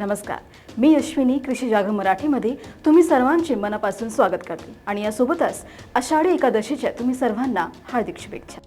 नमस्कार. मी अश्विनी कृषी जागर मराठीमध्ये तुम्ही सर्वांचे मनापासून स्वागत करते. आणि यासोबतच आषाढी एकादशीच्या तुम्ही सर्वांना हार्दिक शुभेच्छा.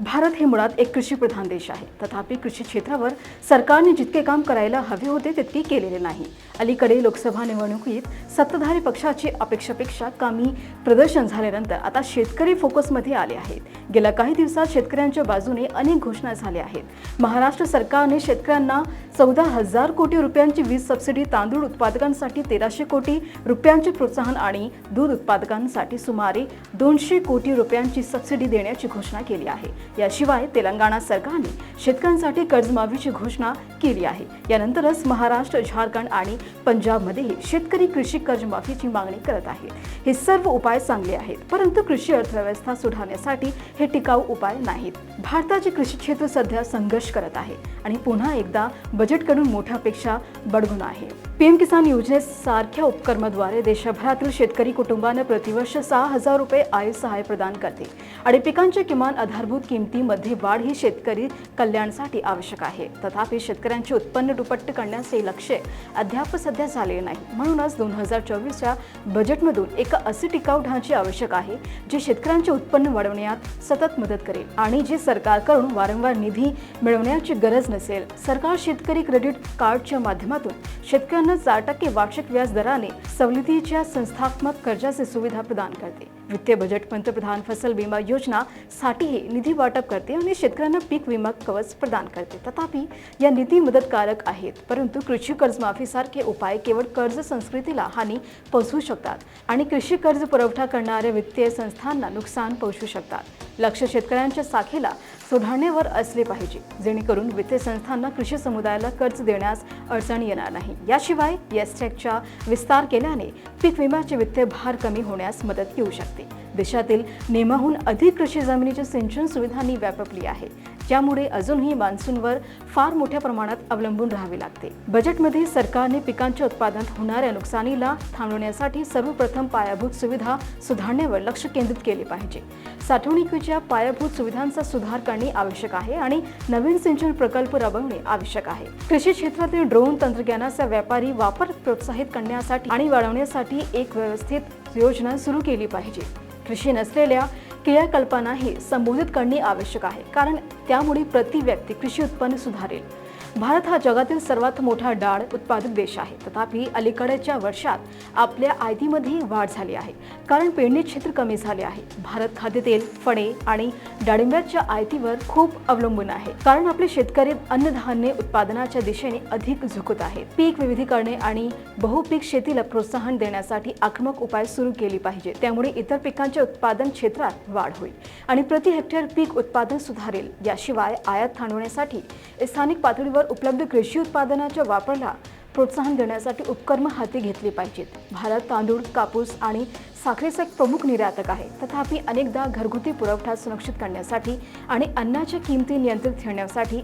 भारत हे मुळात एक कृषीप्रधान देश आहे. तथापि कृषी क्षेत्रावर सरकारने जितके काम करायला हवे होते तितके केलेले नाही. अलीकडे लोकसभा निवडणुकीत सत्ताधारी पक्षाची अपेक्षापेक्षा कमी प्रदर्शन झाल्यानंतर आता शेतकरी फोकसमध्ये आले आहेत. गेल्या काही दिवसात शेतकऱ्यांच्या बाजूने अनेक घोषणा झाल्या आहेत. महाराष्ट्र सरकारने शेतकऱ्यांना चौदा हजार कोटी रुपयांची वीज सबसिडी तांदूळ उत्पादकांसाठी तेराशे कोटी रुपयांचे प्रोत्साहन आणि दूध उत्पादकांसाठी सुमारे दोनशे कोटी रुपयांची सबसिडी देण्याची घोषणा केली आहे. याशिवाय तेलंगणा सरकारने शेतकऱ्यांसाठी कर्जमाफीची घोषणा केली आहे. यानंतरच महाराष्ट्र झारखंड आणि पंजाबमध्येही शेतकरी कृषी कर्जमाफीची मागणी करत आहेत. हे सर्व उपाय चांगले आहेत परंतु कृषी अर्थव्यवस्था सुधारण्यासाठी हे टिकाऊ उपाय नाहीत. भारताचे कृषी क्षेत्र सध्या संघर्ष करत आहे आणि पुन्हा एकदा बजेटकडून मोठ्या अपेक्षा बडगून आहे. पीएम किसान योजनेसारख्या उपक्रमाद्वारे देशभरातील शेतकरी कुटुंबांना प्रतिवर्ष सहा हजार रुपये आय सहाय्य प्रदान करते आणि पिकांच्या किमान आधारभूत किमतीमध्ये वाढ ही शेतकरी कल्याणासाठी आवश्यक आहे. तथापि शेतकऱ्यांचे उत्पन्न दुपट्ट करण्याचे लक्ष्य अद्याप सध्या झाले नाही. म्हणूनच दोन हजार चोवीसच्या बजेटमधून एक असे टिकाऊ ढांचे आवश्यक आहे जे शेतकऱ्यांचे उत्पन्न वाढवण्यात सतत मदत करेल आणि जे सरकारकडून वारंवार निधी मिळवण्याची गरज नसेल. सरकार शेतकरी क्रेडिट कार्डच्या माध्यमातून शेतकऱ्यांना चार टक्के वार्षिक व्याज दराने सवलतीच्या संस्थात्मक कर्जाची सुविधा प्रदान करते. वित्तीय बजेट पंतप्रधान फसल विमा योजना साठीही निधी वाटप करते आणि शेतकऱ्यांना पीक विमा कवच प्रदान करते. तथापि या निधी मदतकारक आहेत परंतु कृषी कर्जमाफीसारखे उपाय केवळ कर्ज संस्कृतीला हानी पोहोचवू शकतात आणि कृषी कर्ज पुरवठा करणाऱ्या वित्तीय संस्थांना नुकसान पोहोचवू शकतात. लक्ष शेतकऱ्यांच्या साखीला सुधारण्यावर असले पाहिजे जेणेकरून वित्तीय संस्थांना कृषी समुदायाला कर्ज देण्यास अडचण येणार नाही. याशिवाय येसटेकचा विस्तार केल्याने पीक विम्याचे वित्तीय भार कमी होण्यास मदत येऊ शकते. देशातील नेमाहून अधिक कृषी जमिनीची सिंचन सुविधांनी व्यापकली आहे. ज्यामुळे अजूनही मान्सूनवर फार मोठ्या प्रमाणात अवलंबून राहावे लागते. बजेटमध्ये सरकारने पिकांच्या उत्पादनात होणाऱ्या नुकसानीला थांबवण्यासाठी सर्वप्रथम पायाभूत सुविधा सुधारण्यावर लक्ष केंद्रित केले पाहिजे. साठवणुकीच्या पायाभूत सुविधांचा सुधार करणे आवश्यक आहे आणि नवीन सिंचन प्रकल्प राबवणे आवश्यक आहे. कृषी क्षेत्रातील ड्रोन तंत्रज्ञानाचा व्यापारी वापर प्रोत्साहित करण्यासाठी आणि वाढवण्यासाठी एक व्यवस्थित योजना सुरू केली पाहिजे. कृषी नसलेल्या क्रियाकल्पनाही संबोधित करणे आवश्यक आहे. कारण त्यामुळे प्रति व्यक्ती कृषी उत्पन्न सुधारेल. भारत हा जगातील सर्वात मोठा डाळ उत्पादक देश आहे. तथापि अलीकडच्या वर्षात आपल्या आयतीमध्ये वाढ झाली आहे. कारण पेरणी क्षेत्र कमी झाले आहे. भारत खाद्यतेल फळे आणि डाळिंब्याच्या आयतीवर खूप अवलंबून आहे. कारण आपले शेतकरी अन्नधान्य उत्पादनाच्या दिशेने अधिक झुकत आहेत पीक विविधीकरणे आणि बहुपीक शेतीला प्रोत्साहन देण्यासाठी आक्रमक उपाय सुरू केले पाहिजे त्यामुळे इतर पिकांच्या उत्पादन क्षेत्रात वाढ होईल आणि प्रति हेक्टर पीक उत्पादन सुधारेल. याशिवाय आयात थांबवण्यासाठी स्थानिक पातळीवर उपलब्ध कृषी उत्पादनाच्या वापराला प्रोत्साहन देण्यासाठी उपक्रम हाती घेतली पाहिजेत. भारत तांदूळ कापूस आणि साखरेचा एक प्रमुख निर्यातक आहे. तथापि अनेकदा घरगुती पुरवठा सुरक्षित करण्यासाठी आणि अन्नाच्या किमती नियंत्रित ठेवण्यासाठी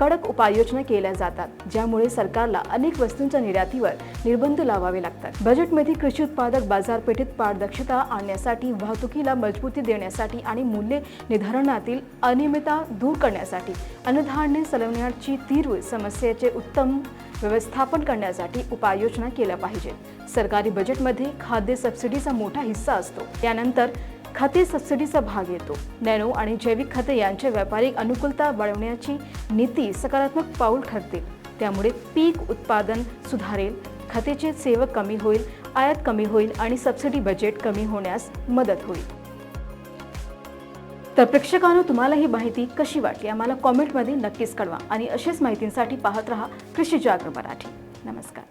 कडक उपाययोजना केल्या जातात ज्यामुळे सरकारला अनेक वस्तूंच्या निर्यातीवर निर्बंध लावावे लागतात. बजेटमध्ये कृषी उत्पादक बाजारपेठेत पारदर्शकता आणण्यासाठी वाहतुकीला मजबूती देण्यासाठी आणि मूल्य निर्धारणातील अनियमितता दूर करण्यासाठी अन्नधान्य सलवण्याची तीव्र समस्येचे उत्तम व्यवस्थापन करण्यासाठी उपाययोजना केल्या पाहिजेत. सरकारी बजेटमध्ये खाद्य सबसिडीचा मोठा हिस्सा असतो. त्यानंतर खते सबसिडीचा भाग येतो. नॅनो आणि जैविक खते यांच्या व्यापारिक अनुकूलता वाढवण्याची नीती सकारात्मक पाऊल ठरते. त्यामुळे पीक उत्पादन सुधारेल खतेचे सेवक कमी होईल आयात कमी होईल आणि सबसिडी बजेट कमी होण्यास मदत होईल. तर प्रेक्षकांनो तुम्हाला ही माहिती कशी वाटली? आम्हाला कॉमेंटमध्ये नक्कीच कळवा आणि अशाच माहितींसाठी पाहत रहा कृषी जागर मराठी. नमस्कार.